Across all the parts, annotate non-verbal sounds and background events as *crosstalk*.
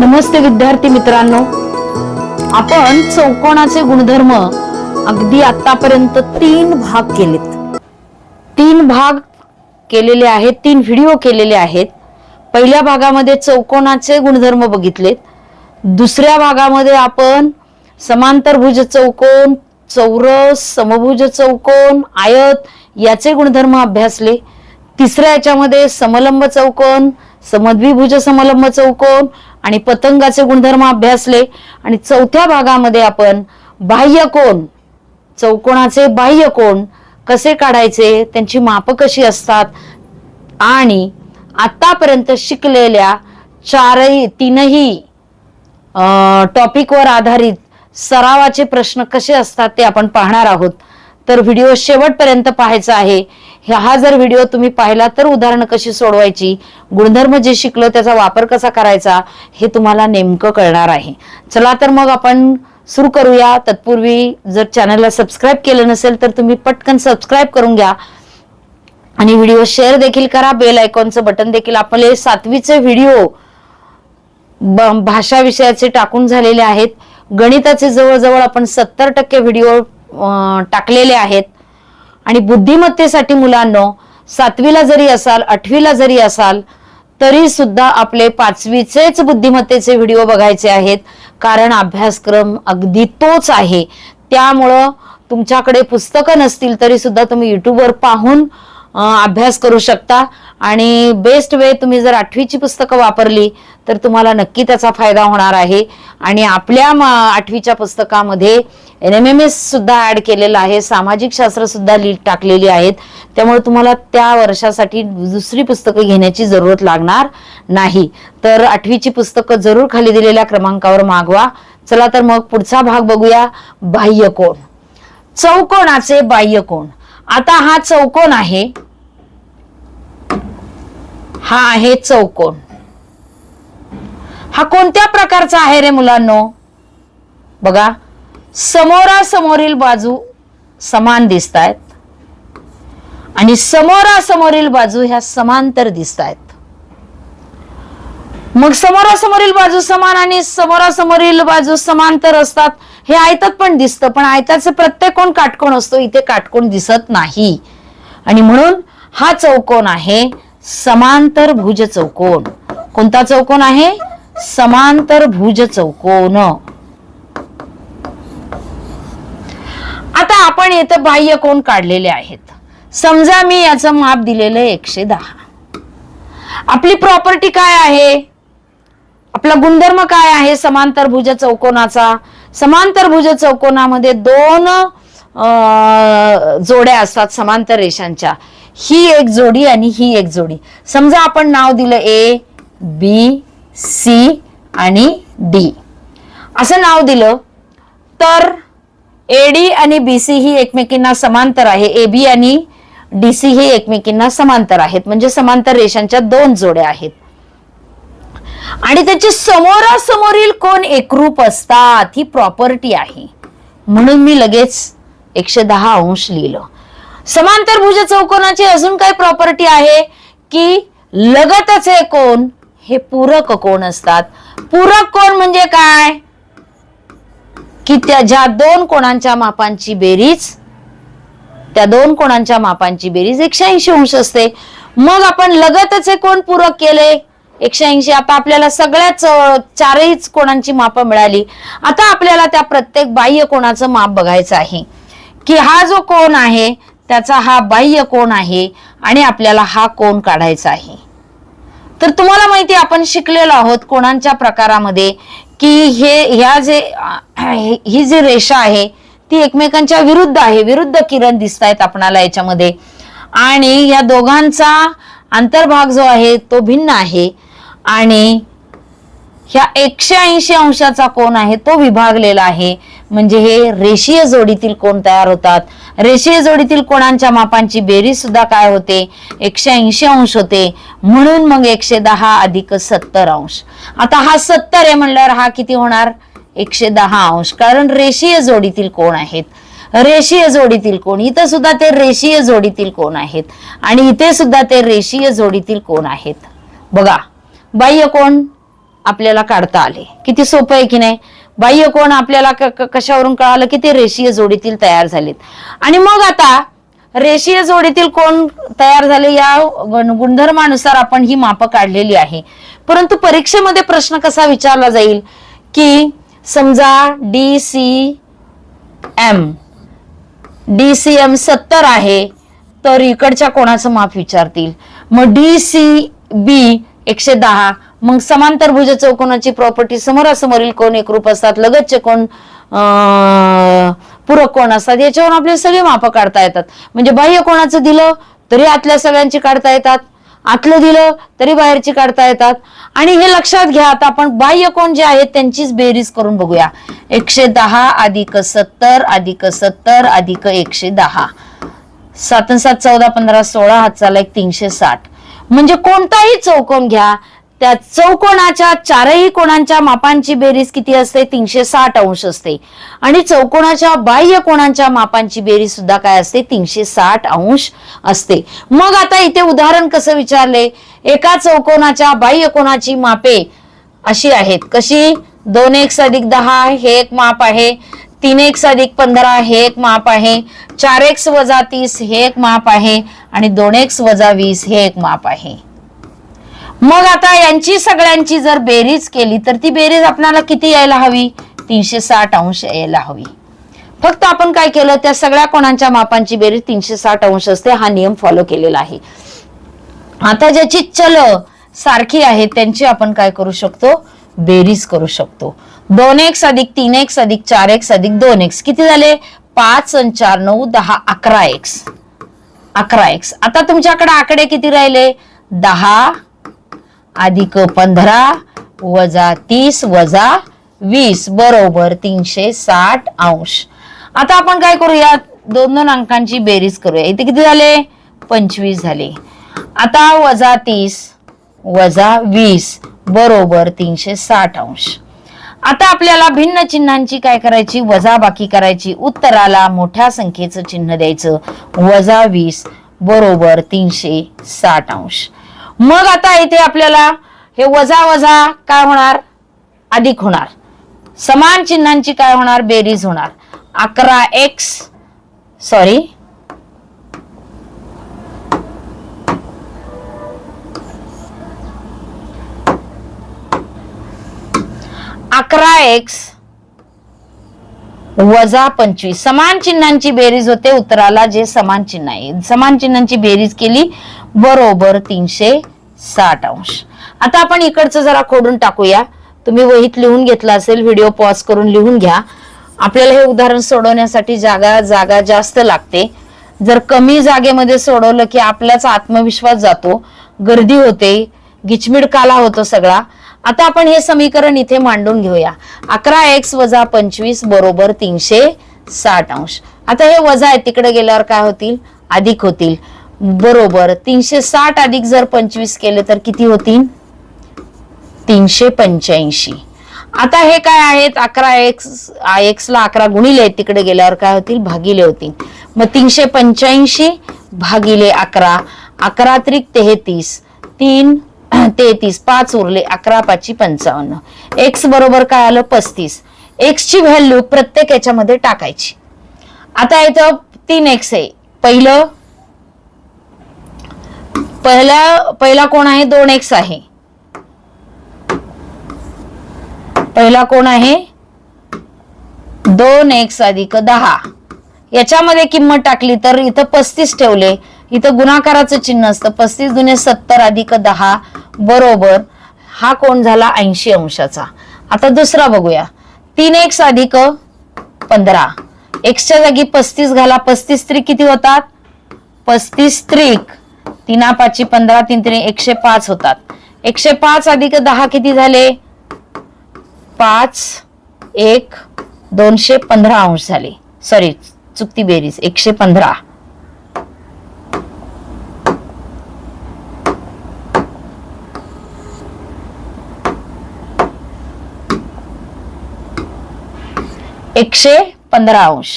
नमस्ते विद्यार्थी मित्रांनो. आपण चौकोनाचे गुणधर्म अगदी आतापर्यंत तीन भाग केलेत. तीन भाग केलेले आहेत तीन व्हिडिओ केलेले आहेत. पहिल्या भागामध्ये चौकोनाचे गुणधर्म बघितलेत. दुसऱ्या भागामध्ये आपण समांतरभुज चौकोन चौरस समभुज चौकोन आयत याचे गुणधर्म अभ्यासले. तिसऱ्या याच्यामध्ये समलंब चौकोन समद्विभुज समलंब चौकोन आणि पतंगाचे गुणधर्म अभ्यासले. आणि चौथ्या भागामध्ये आपण बाह्यकोन चौकोनाचे बाह्यकोन कसे काढायचे त्यांची माप कशी असतात आणि आतापर्यंत शिकलेल्या चारही तीनही टॉपिकवर आधारित सरावाचे प्रश्न कसे असतात ते आपण पाहणार आहोत. तर व्हिडिओ शेवटपर्यंत पाहायचा आहे. हा जर व्हिडिओ तुम्ही पाहिला तर उदाहरणं कशी सोडवायची? गुणधर्म जे शिकलो त्याचा वापर कसा करायचा? हे तुम्हाला नेमकं कळणार आहे. चला तर मग आपण सुरू करूया. तत्पूर्वी जर चॅनलला सबस्क्राईब केलं नसेल तर तुम्ही पटकन सबस्क्राईब करून घ्या. आणि व्हिडिओ शेअर देखील करा. बेल आयकॉनचं बटन देखील आपले सातवीचे व्हिडिओ ब- भाषा विषयाचे टाकून झालेले आहेत. गणिताचे जवळजवळ आपण सत्तर टक्के व्हिडिओ टाकलेले आहेत. आणि बुद्धिमत्तेसाठी मुलांनो सातवीला जरी असाल आठवीला जरी असाल तरी सुद्धा आपले पाचवीचेच बुद्धिमत्तेचे व्हिडिओ बघायचे आहेत. कारण अभ्यासक्रम अगदी तोच आहे. त्यामुळं तुमच्याकडे पुस्तकं नसतील तरी सुद्धा तुम्ही युट्यूबवर पाहून अभ्यास करू शकता. आणि बेस्ट वे तुम्ही जर आठवीची पुस्तकं वापरली तर तुम्हाला नक्की त्याचा फायदा होणार आहे. आणि आपल्या आठवीच्या पुस्तकामध्ये एन एम एम एस सुद्धा ऍड केलेलं आहे. सामाजिक शास्त्र सुद्धा लीड टाकलेली आहेत. त्यामुळे तुम्हाला त्या वर्षासाठी दुसरी पुस्तकं घेण्याची जरूरत लागणार नाही. तर आठवीची पुस्तकं जरूर खाली दिलेल्या क्रमांकावर मागवा. चला तर मग पुढचा भाग बघूया. बाह्य कोण? बाह्यकोण बाह्य कोण? आता हा चौकोन आहे. हा आहे चौकोन. हा कोणत्या प्रकारचा आहे रे मुलांनो? बघा समोरासमोरील बाजू समान दिसत आहेत आणि समोरासमोरील बाजू ह्या समांतर दिसत आहेत मग समोरासमोरील बाजू समान आणि समोरासमोरील बाजू समांतर असतात हे आयतात पण दिसतं पण आयताचे प्रत्येक कोण काटकोण असतो? इथे काटकोण दिसत नाही. आणि म्हणून हा चौकोन आहे समांतर भुज चौकोन. कोणता चौकोन आहे? समांतर भुज चौकोन. आता आपण येथे बाह्य कोण काढलेले आहेत? समजा मी याचं माप दिलेलं एकशे दहा. आपली प्रॉपर्टी काय आहे? आपला गुणधर्म काय आहे समांतर भुज चौकोनाचा? समांतर भुज चौकोनामध्ये दोन अं, जोड्या असतात समांतर रेषांच्या. ही एक जोडी आणि ही एक जोडी. समजा आपण नाव दिलं ए बी सी आणि डी असं नाव दिलं तर एडी आणि बी सी ही एकमेकींना समांतर आहे. ए बी आणि डीसी ही एकमेकींना समांतर आहेत. म्हणजे समांतर रेषांच्या दोन जोड्या आहेत. आणि त्याचे समोरासमोरील कोण एकरूप असतात ही प्रॉपर्टी आहे. म्हणून मी लगेच एकशे दहा अंश लिहिलं. समांतर भुज चौकोनाची अजून काही प्रॉपर्टी आहे की लगतचे कोण? हे पूरक कोण असतात? पूरक कोण म्हणजे काय? की त्या ज्या दोन कोणांच्या मापांची बेरीज त्या दोन कोणांच्या मापांची बेरीज एकशे ऐंशी अंश असते. मग आपण लगतचे कोण पूरक केले? एकशे ऐंशी. आता आपल्याला सगळ्याच चारहीच चारही कोणांची मापं मिळाली. आता आपल्याला त्या प्रत्येक बाह्य कोणाचं माप बघायचं आहे. की हा जो कोण आहे त्याचा हा बाह्य कोण आहे आणि आपल्याला हा कोण काढायचा आहे? तर तुम्हाला माहिती आहे, आपण शिकलेलो आहोत कोणांच्या प्रकारामध्ये की हे ह्या जे *clears throat* ही जी रेषा आहे ती एकमेकांच्या विरुद्ध आहे. विरुद्ध किरण दिसत आहेत आपणाला याच्यामध्ये. आणि या दोघांचा अंतर्भाग जो आहे तो भिन्न आहे. आणि ह्या एकशे ऐंशी अंशाचा कोण आहे तो विभागलेला आहे. म्हणजे हे रेषीय जोडीतील कोण तयार होतात. रेषीय जोडीतील कोणांच्या मापांची बेरीज सुद्धा काय होते? एकशे ऐंशी अंश होते. म्हणून मग एकशे दहा अधिक सत्तर अंश. आता हा सत्तर आहे म्हणल्यावर हा किती होणार? एकशे दहा अंश. कारण रेषीय जोडीतील कोण आहेत? रेषीय जोडीतील कोण. इथं सुद्धा ते रेषीय जोडीतील कोण आहेत. आणि इथे सुद्धा ते रेषीय जोडीतील कोण आहेत. बघा बाह्य कोण? आपल्याला काढता आले. किती सोपं आहे की नाही? बाह्य कोण आपल्याला कशावरून कळालं की ते रेषीय जोडीतील तयार झालेत. आणि मग आता रेषीय जोडीतील कोण तयार झाले या गुणधर्मानुसार आपण ही माप काढलेली आहे. परंतु परीक्षेमध्ये प्रश्न कसा विचारला जाईल की समजा D C M D C M सत्तर आहे तर इकडच्या कोणाचं माप विचारतील? मग डी सी बी एकशे दहा मग समांतर भुज चौकोनाची प्रॉपर्टी समोरासमोरील कोण एकरूप असतात लगतचे कोण अं, पूरक कोण असतात याच्यावरून आपले सगळे माप काढता येतात. म्हणजे बाह्य कोणाचं दिलं तरी आतल्या सगळ्यांची काढता येतात. आतलं दिलं तरी बाहेरची काढता येतात. आणि हे लक्षात घ्या आता आपण बाह्य कोण जे आहेत त्यांचीच बेरीज करून बघूया. एकशे दहा अधिक सत्तर अधिक सत्तर अधिक एकशे दहा. सात सात चौदा पंधरा सोळा हात चाला एक तीनशे साठ. म्हणजे कोणताही चौकोन घ्या त्या चौकोनाच्या चारही कोणांच्या मापांची बेरीज किती असते? तीनशे साठ अंश असते. आणि चौकोनाच्या बाह्य कोणांच्या मापांची बेरीज सुद्धा काय असते? तीनशे साठ अंश असते. मग आता इथे उदाहरण कसं विचारले? एका चौकोनाच्या बाह्य कोणाची मापे अशी आहेत. कशी? दोन एक्स अधिक दहा हे एक माप आहे. तीन एक्स अधिक पंधरा हे एक माप आहे. चार एक्स वजा तीस हे एक माप आहे. आणि दोन एक्स वजा वीस हे एक माप आहे. मग आता यांची सगळ्यांची जर बेरीज केली तर ती बेरीज आपल्याला किती यायला हवी? तीनशे साठ अंश यायला हवी. फक्त आपण काय केलं त्या सगळ्या कोणांच्या मापांची बेरीज तीनशे साठ अंश असते हा नियम फॉलो केलेला आहे. आता ज्याची चल सारखी आहे त्यांची आपण काय करू शकतो? बेरीज करू शकतो. दोन एक्स अधिक तीन एक्स अधिक चार एक्स अधिक दोन एक्स. किती झाले? पाच आणि चार नऊ दहा अकरा एक्स. अकरा एक्स. आता तुमच्याकडे आकडे किती राहिले? दहा अधिक पंधरा वजा तीस वजा वीस. बरोबर तीनशे साठ अंश. आता आपण काय करूया दोन दोन अंकांची बेरीज करूया. इथे किती झाले? पंचवीस झाले. आता वजा तीस वजा वीस. बरोबर तीनशे साठ अंश. आता आपल्याला भिन्न चिन्हांची काय करायची? वजा बाकी करायची. उत्तराला मोठ्या संख्येचं चिन्ह द्यायचं. वजा वीस. बरोबर तीनशे साठ अंश. मग आता इथे आपल्याला हे वजा वजा काय होणार? अधिक होणार. समान चिन्हांची काय होणार? बेरीज होणार. अकरा एक्स सॉरी अकरा एक्स वजा पंचवीस. समान चिन्हांची बेरीज होते उत्तराला जे समान चिन्ह आहे. समान चिन्हांची बेरीज केली बरोबर तीनशे साठ अंश. आता आपण इकडचं जरा खोडून टाकूया. तुम्ही वहीत लिहून घेतला असेल व्हिडिओ पॉज करून लिहून घ्या. आपल्याला हे उदाहरण सोडवण्यासाठी जागा जागा जास्त लागते. जर कमी जागेमध्ये सोडवलं की आपल्याच आत्मविश्वास जातो. गर्दी होते गिचमिड काला होतो सगळा. आता आपण हे समीकरण इथे मांडून घेऊया. अकरा एक्स वजा पंचवीस बरोबर तीनशे साठ अंश. आता हे वजा आहे तिकडे गेल्यावर काय होतील? अधिक होतील. बरोबर तीनशे साठ अधिक जर पंचवीस केले तर किती होतील? तीनशे पंच्याऐंशी. आता हे काय आहेत? अकरा एक्स एक्स ला अकरा गुणिले आहेत तिकडे गेल्यावर काय होतील? भागिले होतील. मग तीनशे पंच्याऐंशी भागिले अकरा. अकरा त्रिक तेहतीस. तीन तेहतीस पाच उरले अकरा पाचशे पंचावन्न. एक्स बरोबर काय आलं? पस्तीस. एक्सची व्हॅल्यू प्रत्येक याच्यामध्ये टाकायची. आता इथं तीन एक्स आहे. पहिलं पहिला पहिला कोण आहे? दोन एक्स आहे. पहिला कोण आहे? दोन एक्स अधिक दहा. याच्यामध्ये किंमत टाकली तर इथं पस्तीस ठेवले. इथं गुणाकाराचं चिन्ह असतं. पस्तीस दुने सत्तर अधिक दहा. बरोबर हा कोण झाला? ऐंशी अंशाचा. आता दुसरा बघूया. तीन एक्स अधिक पंधरा. एक्सच्या जागी पस्तीस घाला. पस्तीस त्रिक किती होतात? पस्तीस त्रिक. तीना पाचशे पंधरा तीन त्रिक एकशे पाच होतात. एकशे पाच अधिक दहा किती झाले? पाच एक दोनशे पंधरा अंश झाले. सॉरी चुकती बेरीज. एकशे पंधरा. एकशे पंधरा अंश.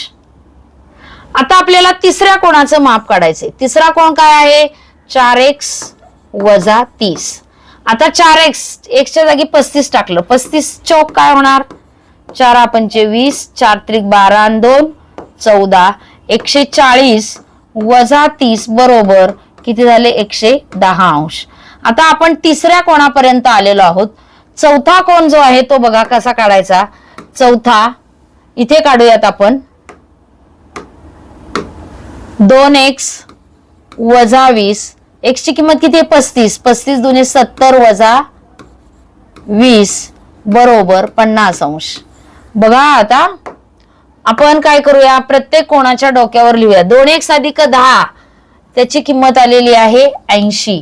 आता आपल्याला तिसऱ्या कोणाचं माप काढायचंय? तिसरा कोण काय आहे? चार एक्स वजा तीस. आता चार एक्स एक्सच्या जागी पस्तीस टाकलं. पस्तीस चौक काय होणार? चार पंचे वीस चार त्रिक बारा दोन चौदा. एकशे चाळीस वजा तीस बरोबर किती झाले? एकशे दहा अंश. आता आपण तिसऱ्या कोणापर्यंत आलेलो आहोत? चौथा कोण जो आहे तो बघा कसा काढायचा? चौथा इथे काढूयात आपण. दोन एक्स वजा वीस. एक्सची किंमत किती आहे? पस्तीस. पस्तीस दोन्ही सत्तर वजा वीस बरोबर पन्नास अंश. बघा आता आपण काय करूया? प्रत्येक कोणाच्या डोक्यावर लिहूया. दोन एक्स अधिक दहा त्याची किंमत आलेली आहे ऐंशी.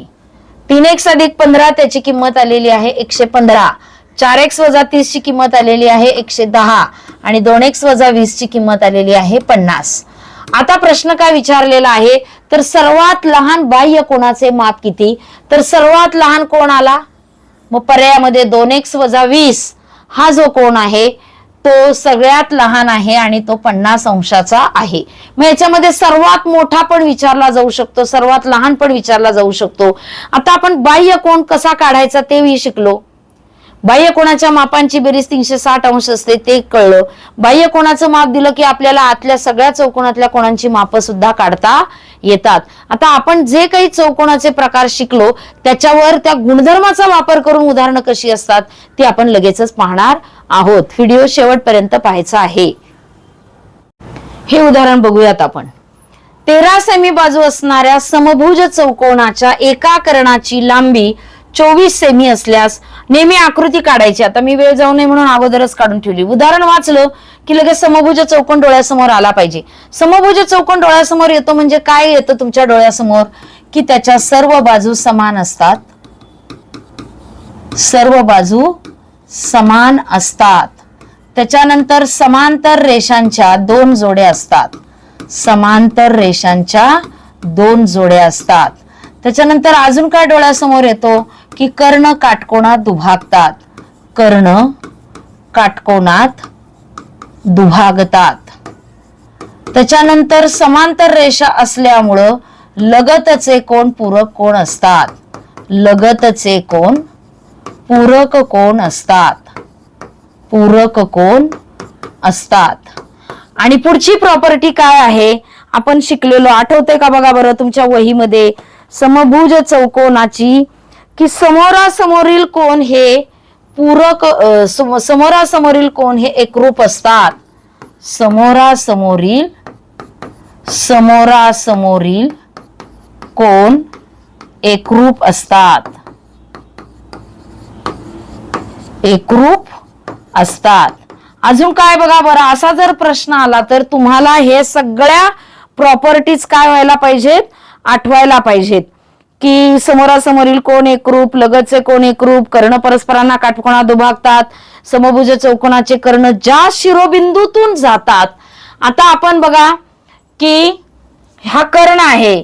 तीन एक्स अधिक पंधरा त्याची किंमत आलेली आहे एकशे पंधरा. चार एक्स वजा तीस ची किंमत आलेली आहे एकशे दहा आणि दोन एक्स वजा वीस ची किंमत आलेली आहे पन्नास. आता प्रश्न काय विचारलेला आहे? तर सर्वात लहान बाह्य कोणाचे माप किती? तर सर्वात लहान कोण आला? मग पर्यायामध्ये दोन एक्स वजा वीस हा जो कोण आहे तो सगळ्यात लहान आहे आणि तो पन्नास अंशाचा आहे. मग याच्यामध्ये सर्वात मोठा पण विचारला जाऊ शकतो सर्वात लहान पण विचारला जाऊ शकतो. आता आपण बाह्य कोण कसा काढायचा तेही शिकलो. बाह्य कोणाच्या मापांची बेरीज तीनशे साठ अंश असते ते कळलं. बाह्य कोणाचं माप दिलं की आपल्याला आतल्या सगळ्या चौकोनातल्या कोणांची माप सुद्धा काढता येतात. आता आपण जे काही चौकोनाचे प्रकार शिकलो त्याच्यावर त्या गुणधर्माचा वापर करून उदाहरणं कशी असतात ती आपण लगेचच पाहणार आहोत. व्हिडिओ शेवटपर्यंत पाहायचा आहे. हे उदाहरण बघूयात आपण. तेरा सेमी बाजू असणाऱ्या समभुज चौकोनाच्या एका कर्णाची लांबी चोवीस सेमी असल्यास नेहमी आकृती काढायची. आता मी वेळ जाऊ नये म्हणून अगोदरच काढून ठेवली. उदाहरण वाचलं की लगेच समभुज चौकोन डोळ्यासमोर आला पाहिजे. समभुज चौकोन डोळ्यासमोर येतो म्हणजे काय येतं तुमच्या डोळ्यासमोर? की त्याच्या सर्व बाजू समान असतात. सर्व बाजू समान असतात. त्याच्यानंतर समांतर रेषांच्या दोन जोड्या असतात. समांतर रेषांच्या दोन जोड्या असतात. त्याच्यानंतर अजून काय डोळ्यासमोर येतो की कर्ण काटकोणात दुभागतात. कर्ण काटकोणात दुभागतात. त्याच्यानंतर समांतर रेषा असल्यामुळं लगतचे कोण पूरक कोण असतात? लगतचे कोण पूरक कोण असतात? पूरक कोण असतात? आणि पुढची प्रॉपर्टी काय आहे? आपण शिकलेलो. आठवते का बघा बरं तुमच्या वहीमध्ये? समभुज चौकोनाची की समोरासमोरील कोण हे पूरक समोरासमोरील कोण हे एकरूप असतात? समोरासमोरील समोरासमोरील कोण एकरूप असतात? एकरूप असतात. अजून काय बघा बरं असा जर प्रश्न आला तर तुम्हाला हे सगळ्या प्रॉपर्टीज काय व्हायला पाहिजेत? आठवायला पाहिजेत. की समोरासमोरील कोण एकरूप लगतचे कोण एकरूप कर्ण परस्परांना काटकोणा दुभागतात समभुज चौकोनाचे कर्ण ज्या शिरोबिंदूतून जातात. आता आपण बघा की हा कर्ण आहे.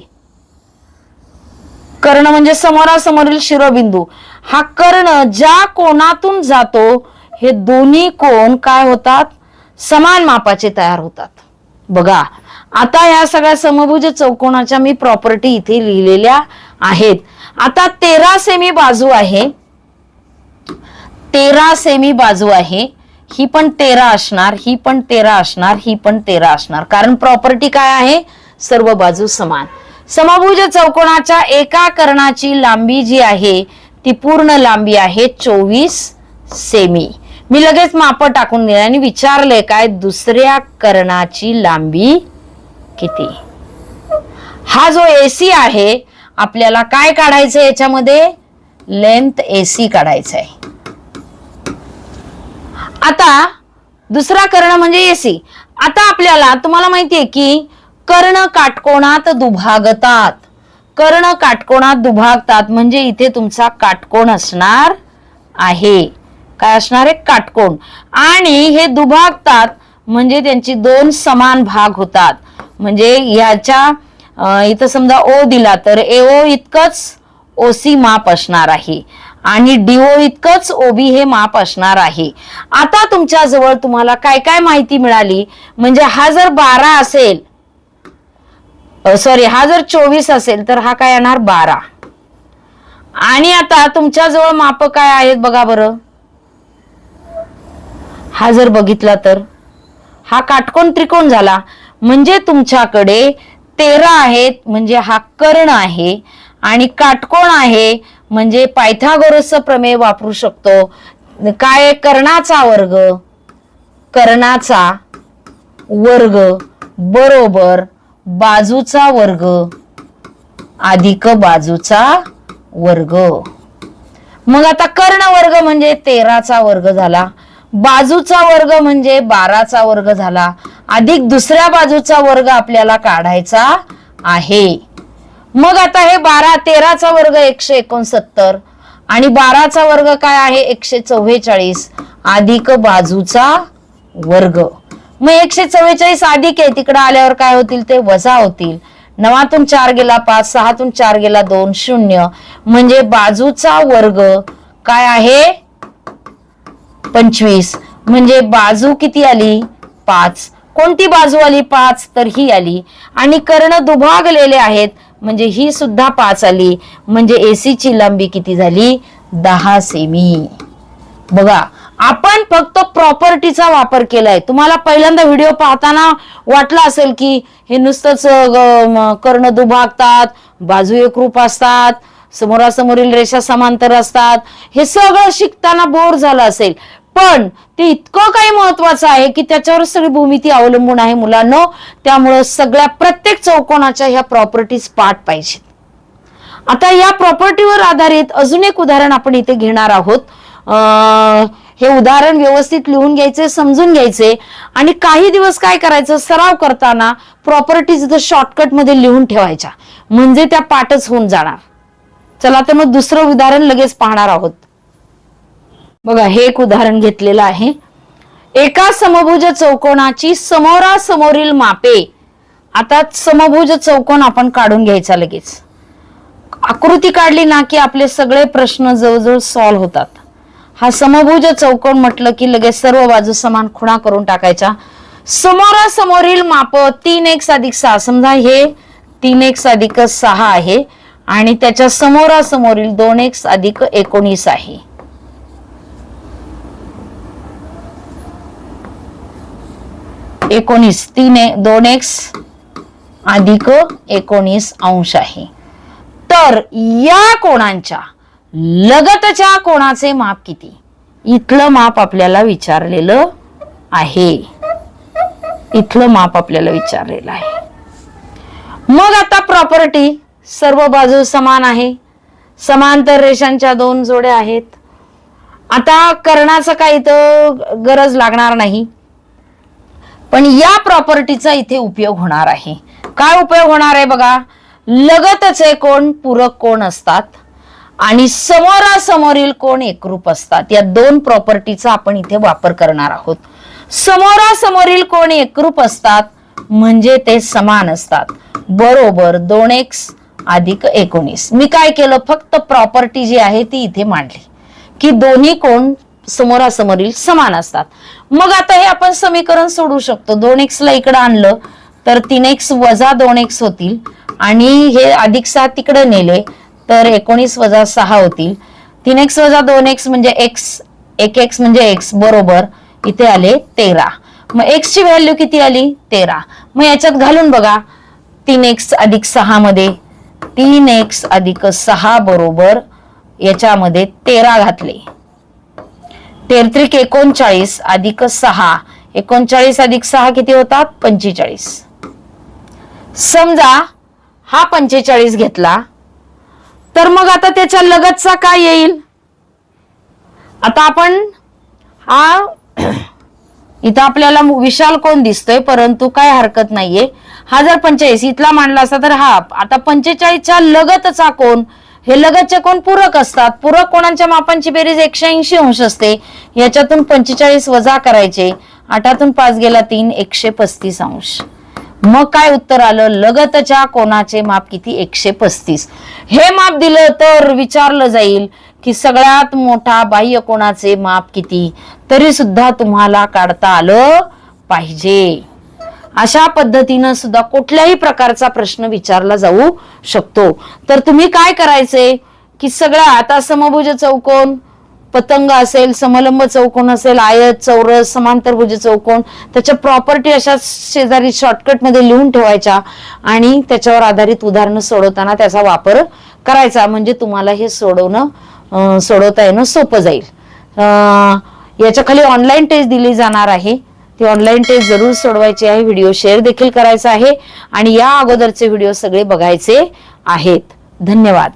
कर्ण म्हणजे समोरासमोरील शिरोबिंदू. हा कर्ण ज्या कोणातून जातो हे दोन्ही कोण काय होतात? समान मापाचे तयार होतात. बघा आता या सगळ्या समभुज चौकोनाच्या मी प्रॉपर्टी इथे लिहिलेल्या आहेत. आता तेरा सेमी बाजू आहे. तेरा सेमी बाजू आहे. ही पण तेरा असणार ही पण तेरा असणार ही पण तेरा असणार. कारण प्रॉपर्टी काय आहे? सर्व बाजू समान. समभुज चौकोनाच्या एका कर्णाची लांबी जी आहे ती पूर्ण लांबी आहे चोवीस सेमी मी लगेच माप टाकून दिले आणि विचारले काय? दुसऱ्या कर्णाची लांबी किती? हा जो एसी आहे आपल्याला काय काढायचं याच्यामध्ये? लेंथ एसी काढायचं आहे आता दुसरा कर्ण म्हणजे एसी आता आपल्याला तुम्हाला माहितीये की कर्ण काटकोणात दुभागतात. कर्ण काटकोणात दुभागतात म्हणजे इथे तुमचा काटकोण असणार आहे. काय असणार आहे? काटकोण. आणि हे दुभागतात म्हणजे त्यांची दोन समान भाग होतात. म्हणजे याच्या इथं समजा ओ दिला तर एओ इतकंच ओसी माप असणार आहे. आणि डीओ इतकंच ओबी हे माप असणार आहे. आता तुमच्या जवळ तुम्हाला काय काय माहिती मिळाली? म्हणजे हा जर बारा असेल सॉरी हा जर चोवीस असेल तर हा काय येणार? बारा. आणि आता तुमच्याजवळ माप काय आहेत बघा बरं. हा जर बघितला तर हा काटकोण त्रिकोण झाला. म्हणजे तुमच्याकडे तेरा आहेत म्हणजे हा कर्ण आहे आणि काटकोण आहे म्हणजे पायथागोरसचं प्रमेय वापरू शकतो. काय कर्णाचा वर्ग. कर्णाचा वर्ग बरोबर बाजूचा वर्ग. अधिक बाजूचा वर्ग. मग आता कर्ण वर्ग म्हणजे तेराचा वर्ग झाला. बाजूचा वर्ग म्हणजे बाराचा वर्ग झाला. अधिक दुसऱ्या बाजूचा वर्ग आपल्याला काढायचा आहे. मग आता हे बारा तेराचा वर्ग एकशे एकोणसत्तर. आणि बाराचा वर्ग काय आहे? एकशे चव्वेचाळीस. अधिक बाजूचा वर्ग. मग एकशे चव्वेचाळीस अधिक आहे. तिकडे आल्यावर काय होतील? ते वजा होतील. नवातून चार गेला पाच सहातून चार गेला दोन शून्य. म्हणजे बाजूचा वर्ग काय आहे? पंचवीस. म्हणजे बाजू किती आली? पाच. कोणती बाजू आली? पाच. तर ही आली. आणि कर्ण दुभागलेले आहेत. म्हणजे ही सुद्धा पाच आली. म्हणजे एसी ची लांबी किती झाली? दहा सेमी. बघा आपण फक्त प्रॉपर्टीचा वापर केलाय. तुम्हाला पहिल्यांदा व्हिडिओ पाहताना वाटलं असेल की हे नुसतंच कर्ण दुभागतात बाजू एकरूप असतात समोरासमोरील रेषा समांतर असतात. हे सगळं शिकताना बोर झालं असेल. पण ते इतकं काही महत्वाचं आहे की त्याच्यावर सगळी भूमिती अवलंबून आहे मुलांना. त्यामुळं सगळ्या प्रत्येक चौकोनाच्या ह्या प्रॉपर्टीज पाठ पाहिजेत. आता या प्रॉपर्टीवर आधारित अजून एक उदाहरण आपण इथे घेणार आहोत. हे उदाहरण व्यवस्थित लिहून घ्यायचे समजून घ्यायचे. आणि काही दिवस काय करायचं? सराव करताना प्रॉपर्टीज इथं शॉर्टकटमध्ये लिहून ठेवायच्या. म्हणजे त्या पाठच होऊन जाणार. चला तर मग दुसरं उदाहरण लगेच पाहणार आहोत. बघा हे एक उदाहरण घेतलेलं आहे. एका समभुज चौकोनाची समोरासमोरील मापे. आता समभुज चौकोन आपण काढून घ्यायचा लगेच. आकृती काढली ना की आपले सगळे प्रश्न जवळजवळ सॉल्व्ह होतात. हा समभुज चौकोन म्हटलं की लगेच सर्व बाजू समान खुणा करून टाकायच्या समोरासमोरील माप तीन एक अधिक सहा. समजा हे तीन एक अधिक सहा आहे आणि त्याच्या समोरासमोरील दोन एक अधिक एकोणीस आहे. एकोणीस. तीन ए- दोन एक्स अधिक एकोणीस अंश आहे. तर या कोणांच्या लगतच्या कोणाचे माप किती? इथलं माप आपल्याला विचारलेलं आहे. इथलं माप आपल्याला विचारलेलं आहे. मग आता प्रॉपर्टी सर्व बाजू समान आहे. समांतर रेषांच्या दोन जोड्या आहेत. आता कर्णाचं काही तर गरज लागणार नाही. पण या प्रॉपर्टीचा इथे उपयोग होणार आहे. काय उपयोग होणार आहे बघा? लगतचे कोण पूरक कोण असतात? आणि समोरासमोरील कोण एकरूप असतात? या दोन प्रॉपर्टीचा आपण इथे वापर करणार आहोत. समोरासमोरील कोण एकरूप असतात? म्हणजे ते समान असतात. बरोबर दोन एक्स अधिक एकोणीस. मी काय केलं? फक्त प्रॉपर्टी जी आहे ती इथे मांडली. की दोन्ही कोण समोरासमोरील समान असतात. मग आता हे आपण समीकरण सोडू शकतो. दोन एक्स ला इकडं आणलं तर तीन एक्स वजा दोन एक्स होतील. आणि हे अधिक सहा तिकडे नेले तर एकोणीस वजा सहा होतील. तीन एक्स वजा दोन एक्स म्हणजे एक्स एक एक्स म्हणजे एक्स बरोबर. इथे आले तेरा. मग एक्स ची व्हॅल्यू किती आली? तेरा. मग याच्यात घालून बघा. तीन एक्स अधिक सहा मध्ये तीन एक्स अधिक सहा बरोबर याच्यामध्ये तेरा घातले. तेरत्रिक एकोणचाळीस अधिक सहा. एकोणचाळीस अधिक सहा किती होतात? पंचेचाळीस. समजा हा पंचेचाळीस घेतला तर मग आता त्याच्या लगतचा काय येईल? आता आपण हा *clears throat* इथं आपल्याला विशाल कोण दिसतोय परंतु काय हरकत नाहीये. हा जर पंचेचाळीस इथला मांडला असता तर हा आता पंचेचाळीसच्या लगतचा कोण? हे लगतचे कोण पूरक असतात? पूरक कोणांच्या मापांची बेरीज एकशे ऐंशी अंश असते? याच्यातून पंचेचाळीस वजा करायचे. आठातून पाच गेला तीन एकशे पस्तीस अंश. मग काय उत्तर आलं? लगतच्या कोणाचे माप किती? एकशे पस्तीस. हे माप दिलं तर विचारलं जाईल की सगळ्यात मोठा बाह्य कोणाचे माप किती? तरी सुद्धा तुम्हाला काढता आलं पाहिजे. अशा पद्धतीनं सुद्धा कुठल्याही प्रकारचा प्रश्न विचारला जाऊ शकतो. तर तुम्ही काय करायचे? की सगळं आता समभुज चौकोन पतंग असेल समलंब चौकोन असेल आयत चौरस समांतरभुज चौकोन त्याच्या प्रॉपर्टी अशा शेजारी शॉर्टकटमध्ये लिहून ठेवायच्या आणि त्याच्यावर आधारित उदाहरणं सोडवताना त्याचा वापर करायचा. म्हणजे तुम्हाला हे सोडवणं सोडवता येणं सोपं जाईल. याच्याखाली याच्या खाली ऑनलाईन टेस्ट दिली जाणार आहे. ती ऑनलाईन टेस्ट जरूर सोडवायची आहे. व्हिडिओ शेअर देखील करायचा आहे. आणि या अगोदरचे व्हिडिओ सगळे बघायचे आहेत. धन्यवाद.